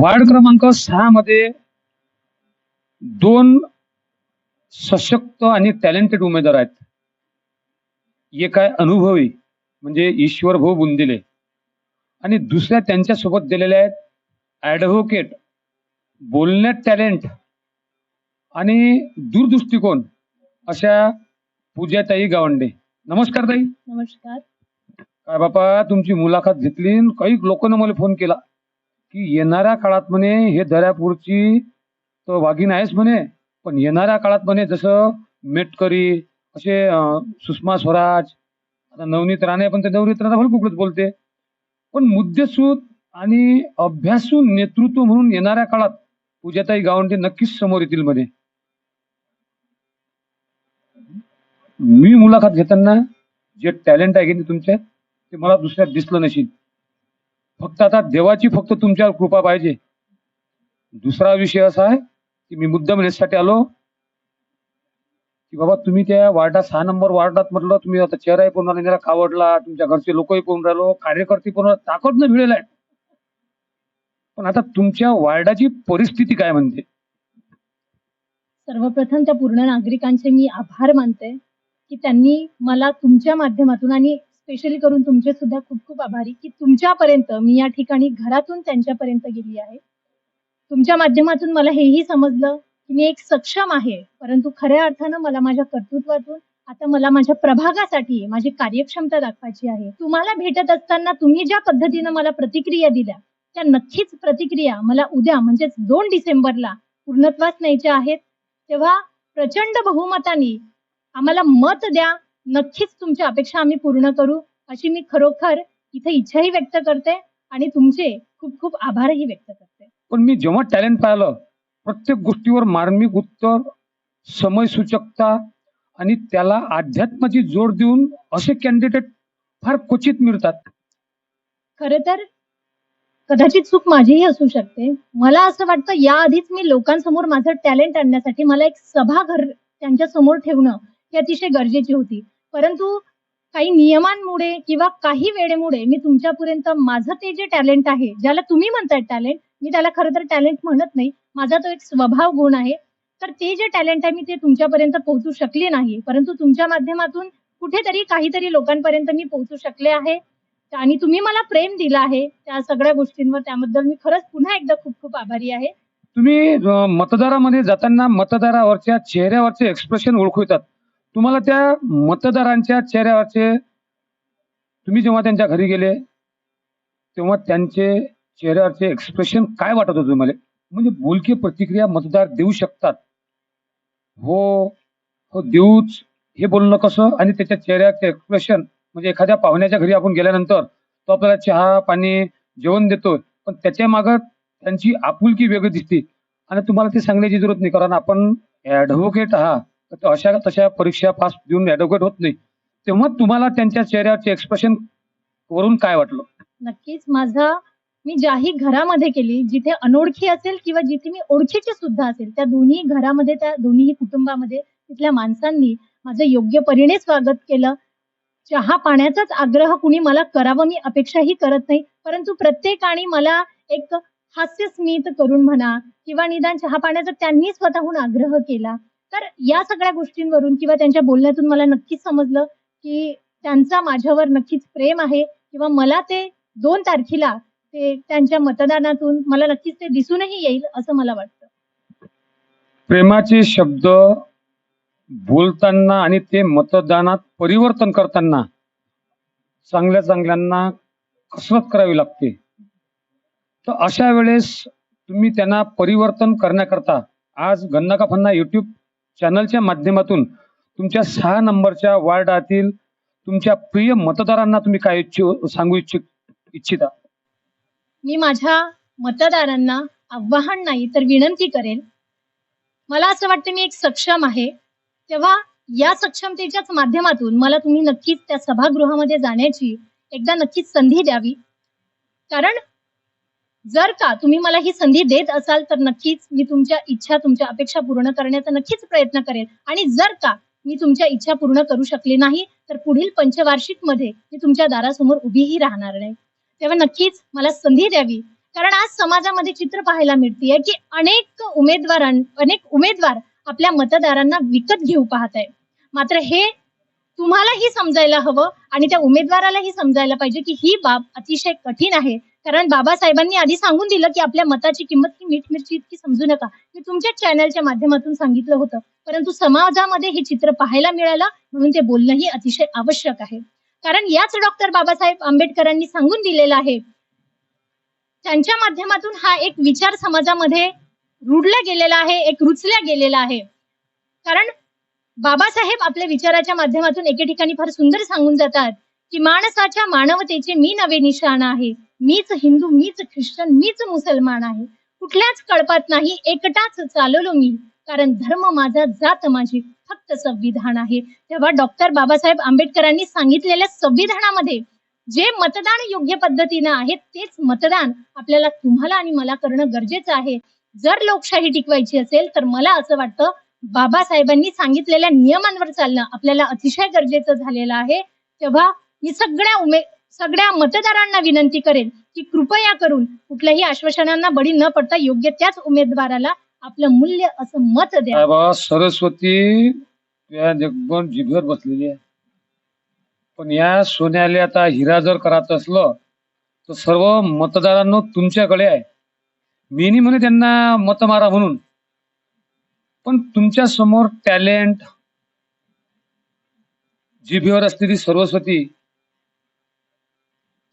Ward क्रमांक सहा मध्ये दोन सशक्त आणि टॅलेंटेड उमेदवार आहेत. एक आहे अनुभवी म्हणजे ईश्वर भाऊ बुंदिले. आणि दुसऱ्या त्यांच्यासोबत दिलेल्या आहेत ॲडव्होकेट बोलण्यात टॅलेंट आणि दूरदृष्टिकोन अशा पूजाताई गावंडे. नमस्कार ताई. नमस्कार. काय बापा तुमची मुलाखत घेतली काही लोकांना मला फोन केला. की येणाऱ्या काळात म्हणे हे दर्यापूरची तर वाघीण आहेच म्हणे पण येणाऱ्या काळात म्हणे जसं मेटकरी असे सुषमा स्वराज आता नवनीत राणे पण ते नवनीत राणा भलकुकडच बोलते. पण मुद्देसूद आणि अभ्यासू नेतृत्व म्हणून येणाऱ्या काळात पूजाताई गावंडे नक्कीच समोर येतील म्हणे. मी मुलाखत घेताना जे टॅलेंट आहे की नाही ते मला दुसऱ्यात दिसलं नशील फक्त आता देवाची फक्त तुमच्यावर कृपा पाहिजे. दुसरा विषय असा आहे की मी मुद्दम येण्यासाठी आलो की बाबा तुम्ही त्या वार्डात सहा नंबर वार्डात म्हटलं तुम्ही आता चेहराही पूर्ण राहिला कावडला तुमच्या घरचे लोकही पूर्ण राहिलो कार्यकर्ते पूर्ण ताकद न भिडेल आहे. पण आता तुमच्या वार्डाची परिस्थिती काय म्हणते? सर्वप्रथम त्या पूर्ण नागरिकांचे मी आभार मानते की त्यांनी मला तुमच्या माध्यमातून आणि स्पेशली करून तुमचे सुद्धा खूप खूप आभारी की तुमच्यापर्यंत मी या ठिकाणी घरातून त्यांच्यापर्यंत गेली आहे. तुमच्या माध्यमातून मला हेही समजलं की मी एक सक्षम आहे परंतु खऱ्या अर्थानं मला माझ्या कर्तृत्वातून आता मला माझ्या प्रभागासाठी माझी कार्यक्षमता दाखवायची आहे. तुम्हाला भेटत असताना तुम्ही ज्या पद्धतीनं मला प्रतिक्रिया दिल्या त्या नक्कीच प्रतिक्रिया मला उद्या म्हणजेच दोन डिसेंबरला पूर्णत्वास न्यायच्या आहेत. तेव्हा प्रचंड बहुमताने आम्हाला मत द्या नक्कीच तुमच्या अपेक्षा आम्ही पूर्ण करू. अशी मी खरोखर इथे इच्छाही व्यक्त करते आणि तुमचे खूप खूप आभारही व्यक्त करते. पण मी जेव्हा टॅलेंट पाहिलं प्रत्येक गोष्टीवर मार्मिक उत्तर समयसूचकता आणि त्याला अध्यात्माची जोड देऊन असे कॅन्डिडेट फार क्वचित मिळतात. खरे तर कदाचित चूक माझीही असू शकते. मला असं वाटतं याआधीच मी लोकांसमोर माझं टॅलेंट आणण्यासाठी मला एक सभाघर त्यांच्यासमोर ठेवणं ही अतिशय गरजेची होती. परंतु काही नियमांमुळे किंवा काही वेळेमुळे मी तुमच्यापर्यंत माझं ते जे टॅलेंट आहे ज्याला तुम्ही म्हणताय टॅलेंट मी त्याला खरं तर टॅलेंट म्हणत नाही माझा तो एक स्वभाव गुण आहे तर ते जे टॅलेंट आहे मी ते तुमच्यापर्यंत पोहोचू शकले नाही. परंतु तुमच्या माध्यमातून कुठेतरी काहीतरी लोकांपर्यंत मी पोहोचू शकले आहे आणि तुम्ही मला प्रेम दिला आहे. त्या सगळ्या गोष्टींवर त्याबद्दल मी खरंच पुन्हा एकदा खूप खूप आभारी आहे. तुम्ही मतदारामध्ये जाताना मतदारावरच्या चेहऱ्यावरचे एक्सप्रेशन ओळखू येतात. तुम्हाला त्या मतदारांच्या चेहऱ्यावरचे तुम्ही जेव्हा त्यांच्या घरी गेले तेव्हा त्यांचे चेहऱ्यावरचे एक्सप्रेशन काय वाटत होतं तुम्हाला? म्हणजे बोलकी प्रतिक्रिया मतदार देऊ शकतात. हो हो देऊच. हे बोलणं कसं? आणि त्याच्या चेहऱ्याचे एक्सप्रेशन म्हणजे एखाद्या पाहुण्याच्या घरी आपण गेल्यानंतर तो आपल्याला चहा पाणी जेवण देतो पण त्याच्या मागं त्यांची आपुलकी वेगळी दिसते. आणि तुम्हाला ते सांगण्याची जरूरत नाही कारण आपण ॲडव्होकेट आहात. अशा तशा परीक्षा पास देऊन ऍडव्होकेट होत नाही. तेव्हा तुम्हाला त्यांच्या चेहऱ्यावरचे एक्सप्रेशन वरून काय वाटलं? नक्कीच. माझा मी ज्याही घरामध्ये केली जिथे अनोळखी असेल किंवा जिथे मी ओळखीची सुद्धा असेल त्या दोन्ही घरामध्ये त्या दोन्ही कुटुंबामध्ये तिथल्या माणसांनी माझं योग्य परीने स्वागत केलं. चहा पाण्याचाच आग्रह कुणी मला करावं मी अपेक्षाही करत नाही. परंतु प्रत्येकाने मला एक हास्य स्मित करून म्हणा किंवा निदान चहा पाण्याचा त्यांनी स्वतःहून आग्रह केला तर या सगळ्या गोष्टींवरून किंवा त्यांच्या बोलण्यातून मला नक्कीच समजलं की त्यांचा माझ्यावर नक्कीच प्रेम आहे किंवा मला ते दोन तारखेला ते त्यांच्या मतदानातून मला नक्कीच ते दिसूनही येईल असं मला वाटतं. प्रेमाचे शब्द बोलताना आणि ते मतदानात परिवर्तन करताना चांगल्या चांगल्यांना कसरत करावी लागते. तर अशा वेळेस तुम्ही त्यांना परिवर्तन करण्याकरता आज गन्ना का फन्ना युट्यूब चॅनलच्या माध्यमातून तुमच्या सहा नंबरच्या वार्डातील तुमच्या प्रिय मतदारांना तुम्ही काय इच्छु सांगू इच्छित इच्छिता? मी माझ्या मतदारांना आव्हान नाही तर विनंती करेल मला असं वाटतं मी एक सक्षम आहे. तेव्हा या सक्षमतेच्याच माध्यमातून मला तुम्ही नक्कीच त्या सभागृहामध्ये जाण्याची एकदा नक्कीच संधी द्यावी. कारण जर का तुम्ही मला ही संधी देत असाल तर नक्कीच मी तुमच्या इच्छा तुमच्या अपेक्षा पूर्ण करण्याचा नक्कीच प्रयत्न करेल आणि जर का मी तुमच्या इच्छा पूर्ण करू शकले नाही तर पुढील पंचवार्षिकमध्ये मी तुमच्या दारासमोर उभीही राहणार नाही. तेव्हा नक्कीच मला संधी द्यावी. कारण आज समाजामध्ये चित्र पाहायला मिळतीये की अनेक उमेदवारां अनेक उमेदवार आपल्या मतदारांना विकत घेऊ पाहत आहे मात्र हे तुम्हालाही समजायला हवं आणि त्या उमेदवारालाही समजायला पाहिजे की ही बाब अतिशय कठीण आहे. कारण बाबासाहेबांनी आधी सांगून दिलं की आपल्या मताची किंमत ही मीठ मिरची इतकी समजू नका. मी तुमच्या चॅनलच्या माध्यमातून सांगितलं होतं. परंतु समाजामध्ये हे चित्र पाहायला मिळालं म्हणून ते बोलणंही अतिशय आवश्यक आहे. कारण याच डॉक्टर बाबासाहेब आंबेडकरांनी सांगून दिलेलं आहे. त्यांच्या माध्यमातून हा एक विचार समाजामध्ये रुडला गेलेला आहे एक रुचल्या गेलेला आहे. कारण बाबासाहेब आपल्या विचाराच्या माध्यमातून एके ठिकाणी फार सुंदर सांगून जातात. की माणसाच्या मानवतेचे मी नवे निशाण आहे. मीच हिंदू मीच ख्रिश्चन मीच मुसलमान आहे. कुठल्याच कळपात नाही एकटाच चालवलो मी. कारण धर्म माझा जात माझी फक्त संविधान आहे. तेव्हा डॉक्टर बाबासाहेब आंबेडकरांनी सांगितलेल्या संविधानामध्ये जे मतदान योग्य पद्धतीनं आहे तेच मतदान आपल्याला तुम्हाला आणि मला करणं गरजेचं आहे. जर लोकशाही टिकवायची असेल तर मला असं वाटतं बाबासाहेबांनी सांगितलेल्या नियमांवर चालणं आपल्याला अतिशय गरजेचं झालेलं आहे. तेव्हा मी सगळ्या उमे सगळ्या मतदारांना विनंती करेन की कृपया करून कुठल्याही आश्वासनांना बळी न पडता योग्य त्याच उमेदवाराला आपलं मूल्य असं मत द्या. बाबा सरस्वती त्या जगभर जिभेवर बसलेली आहे. पण या सोन्याले आता हिरा जर करायचं असलं तर सर्व मतदारांनो तुमच्याकडे आहे. मी नाही म्हणे त्यांना मत मारा म्हणून. पण तुमच्यासमोर टॅलेंट जिभेवर असलेली सरस्वती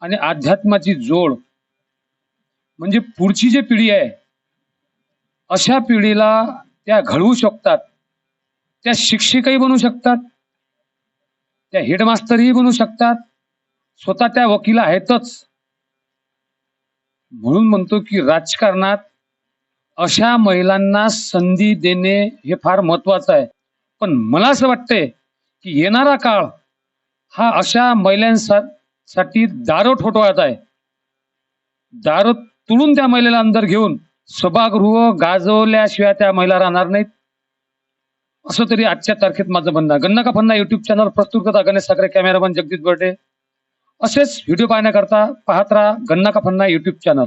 आणि अध्यात्माची जोड. म्हणजे पुढची जी पिढी आहे अशा पिढीला त्या घडवू शकतात. त्या शिक्षकही बनू शकतात. त्या हेडमास्टरही बनू शकतात. स्वतः त्या वकील आहेतच. म्हणून म्हणतो की राजकारणात अशा महिलांना संधी देणे हे फार महत्वाचं आहे. पण मला असं वाटतंय की येणारा काळ हा अशा महिलांसाठी साठी दारो ठोठवत आहे. दारो तुडून त्या महिलेला अंदर घेऊन सभागृह गाजवल्याशिवाय त्या महिला राहणार नाहीत. असं तरी आजच्या तारखेत माझं म्हणणं आहे. गन्ना का फन्ना युट्यूब चॅनल प्रस्तुत करता गणेश साखरे कॅमेरामन जगदीश बर्डे. असेच व्हिडिओ पाहण्याकरता पाहत राहा गन्ना का फन्ना युट्यूब चॅनल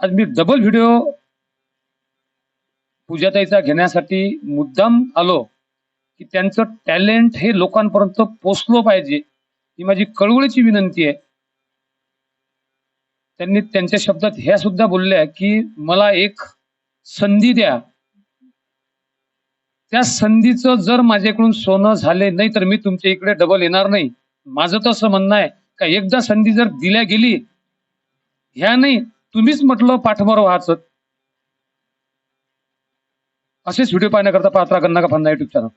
आज मी डबल व्हिडिओ पूजाताईचा घेण्यासाठी मुद्दाम आलो की त्यांचं टॅलेंट हे लोकांपर्यंत पोचलं पाहिजे ही माझी कळवळीची विनंती आहे. त्यांनी त्यांच्या शब्दात ह्या सुद्धा बोलल्या की मला एक संधी द्या. त्या संधीचं जर माझ्याकडून सोनं झाले नाही तर मी तुमच्या इकडे डबल येणार नाही. माझं तर असं म्हणणं आहे का एकदा संधी जर दिल्या गेली ह्या नाही तुम्हीच म्हटलं पाठभर व्हायचं. असेच व्हिडिओ पाहण्याकरता पात्रा गन्ना का फन्ना युट्यूब चॅनल